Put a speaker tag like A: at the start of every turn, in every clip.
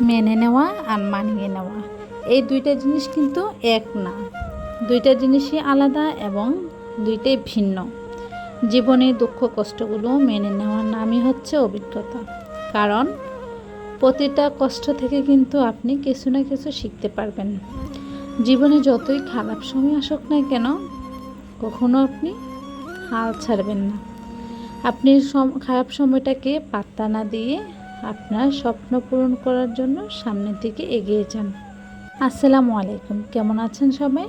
A: মেনে নেওয়া আর মানিয়ে নেওয়া। এই দুইটা জিনিস কিন্তু এক না। দুইটা জিনিসই আলাদা এবং দুইটাই ভিন্ন। জীবনের দুঃখ কষ্টগুলো মেনে নেওয়ার নামই হচ্ছে অভিজ্ঞতা। কারণ প্রতিটা কষ্ট থেকে কিন্তু আপনি কিছু না কিছু শিখতে পারবেন। জীবনে যতই খারাপ সময় আসুক না কেন, কখনো আপনি হাল ছাড়বেন না। আপনি খারাপ সময়টাকে পাত্তা না দিয়ে আপনার স্বপ্ন পূরণ করার জন্য সামনের দিকে এগিয়ে যান। আসসালামু আলাইকুম, কেমন আছেন সবাই?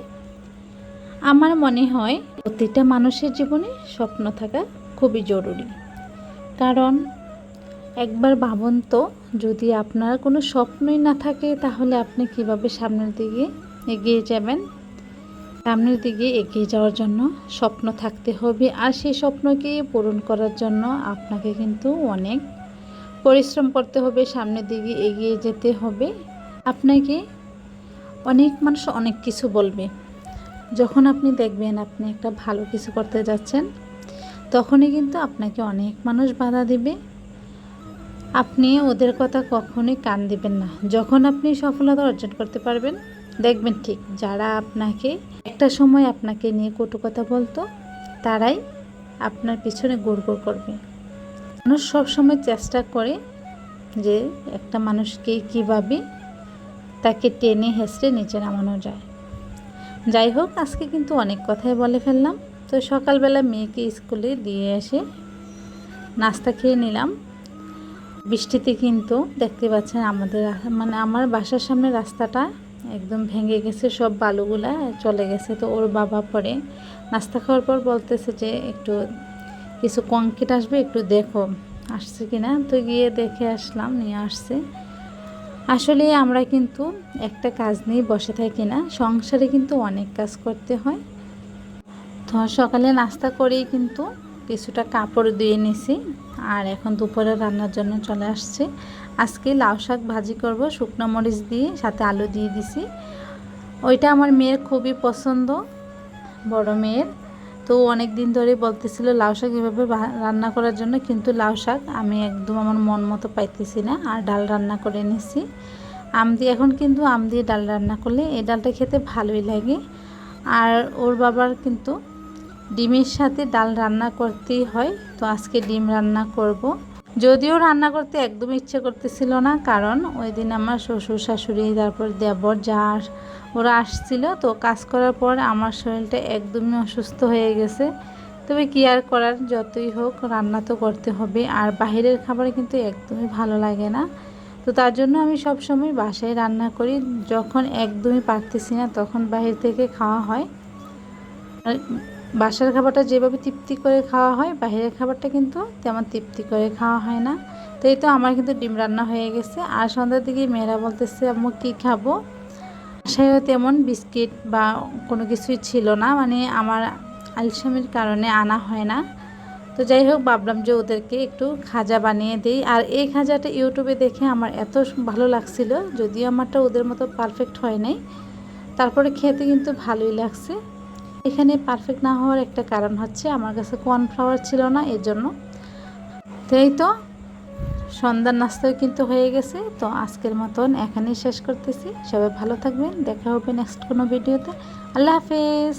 A: আমার মনে হয় প্রতিটা মানুষের জীবনে স্বপ্ন থাকা খুবই জরুরি। কারণ একবার ভাবুন তো, যদি আপনার কোনো স্বপ্নই না থাকে, তাহলে আপনি কীভাবে সামনের দিকে এগিয়ে যাবেন? সামনের দিকে এগিয়ে যাওয়ার জন্য স্বপ্ন থাকতে হবে, আর সেই স্বপ্নকে পূরণ করার জন্য আপনাকে কিন্তু অনেক পরিশ্রম করতে হবে, সামনের দিকে এগিয়ে যেতে হবে। আপনাকে অনেক মানুষ অনেক কিছু বলবে। যখন আপনি দেখবেন আপনি একটা ভালো কিছু করতে যাচ্ছেন, তখনই কিন্তু আপনাকে অনেক মানুষ বাধা দিবে। আপনি ওদের কথা কখনোই কান দিবেন না। যখন আপনি সফলতা অর্জন করতে পারবেন, দেখবেন ঠিক যারা আপনাকে একটা সময় আপনাকে নিয়ে কটু কথা বলতো, তারাই আপনার পিছনে গুড় করবে। মানুষ সবসময় চেষ্টা করে যে একটা মানুষকে কীভাবে তাকে টেনে হেসড়ে নিচে নামানো যায়। যাই হোক, আজকে কিন্তু অনেক কথাই বলে ফেললাম। তো সকালবেলা মেয়েকে স্কুলে দিয়ে এসে নাস্তা খেয়ে নিলাম। বৃষ্টিতে কিন্তু দেখতে পাচ্ছেন আমাদের মানে আমার বাসার সামনে রাস্তাটা একদম ভেঙে গেছে, সব বালুগুলা চলে গেছে। তো ওর বাবা পরে নাস্তা খাওয়ার পর বলতেছে যে একটু কিছু কংক্রিট আসবে, একটু দেখো, আসছে কি না তো গিয়ে দেখে আসলাম, নিয়ে আসছে। আসলে আমরা কিন্তু একটা কাজ নিয়ে বসে থাকি না, সংসারে কিন্তু অনেক কাজ করতে হয়। তো সকালে নাস্তা করেই কিন্তু কিছুটা কাপড় দিয়ে নিছি, আর এখন দুপুরে রান্নার জন্য চলে আসছে। আজকে লাউ শাক ভাজি করব, শুকনো মরিচ দিয়ে, সাথে আলু দিয়ে দিছি। ওইটা আমার মেয়ের খুবই পছন্দ, বড় মেয়ের। তো অনেক দিন ধরেই বলতেছিল লাউ শাক এভাবে রান্না করার জন্য, কিন্তু লাউ শাক আমি একদম আমার মন মতো পাইতেছি না, আর ডাল রান্না করে নিছি আম দিয়ে এখন কিন্তু আম দিয়ে ডাল রান্না করলে এই ডালটা খেতে ভালোই লাগে আর ওর বাবার কিন্তু ডিমের সাথে ডাল রান্না করতেই হয়, তো আজকে ডিম রান্না করব। যদিও রান্না করতে একদম ইচ্ছে করতেছিল না, কারণ ওই দিন আমার শ্বশুর, শাশুড়ি, তারপর দেবর যা ওরা আসছিল, তো কাজ করার পর আমার শরীরটা একদমই অসুস্থ হয়ে গেছে। তবে কি আর করার, যতই হোক রান্না তো করতে হবে, আর বাইরের খাবার কিন্তু একদমই ভালো লাগে না। তো তার জন্য আমি সব সময় বাসায় রান্না করি, যখন একদমই পারতেছি না, তখন বাইরে থেকে খাওয়া হয়। বাসার খাবারটা যেভাবে তৃপ্তি করে খাওয়া হয়, বাইরের খাবারটা কিন্তু তেমন তৃপ্তি করে খাওয়া হয় না। তো এই তো আমার কিন্তু ডিম রান্না হয়ে গেছে। আর সন্ধ্যার দিকে মেয়েরা বলতেছে, আম্মু, কী খাব? বাসায়ও তেমন বিস্কিট বা কোনো কিছুই ছিল না। মানে আমার আলসামির কারণে আনা হয় না। তো যাই হোক, ভাবলাম যে ওদেরকে একটু খাজা বানিয়ে দিই। আর এই খাজাটা ইউটিউবে দেখে আমার এত ভালো লাগছিল, যদিও আমারটা ওদের মতো পারফেক্ট হয় নাই। তারপরে খেতে কিন্তু ভালোই লাগছে। এখানে পারফেক্ট না হওয়ার একটা কারণ হচ্ছে আমার কাছে কর্নফ্লাওয়ার ছিল না এর জন্য তো এই তো, সন্ধ্যার নাস্তাও কিন্তু হয়ে গেছে। তো আজকের মতন এখানেই শেষ করতেছি। সবাই ভালো থাকবেন। দেখা হবে নেক্সট কোনো ভিডিওতে আল্লাহ হাফেজ।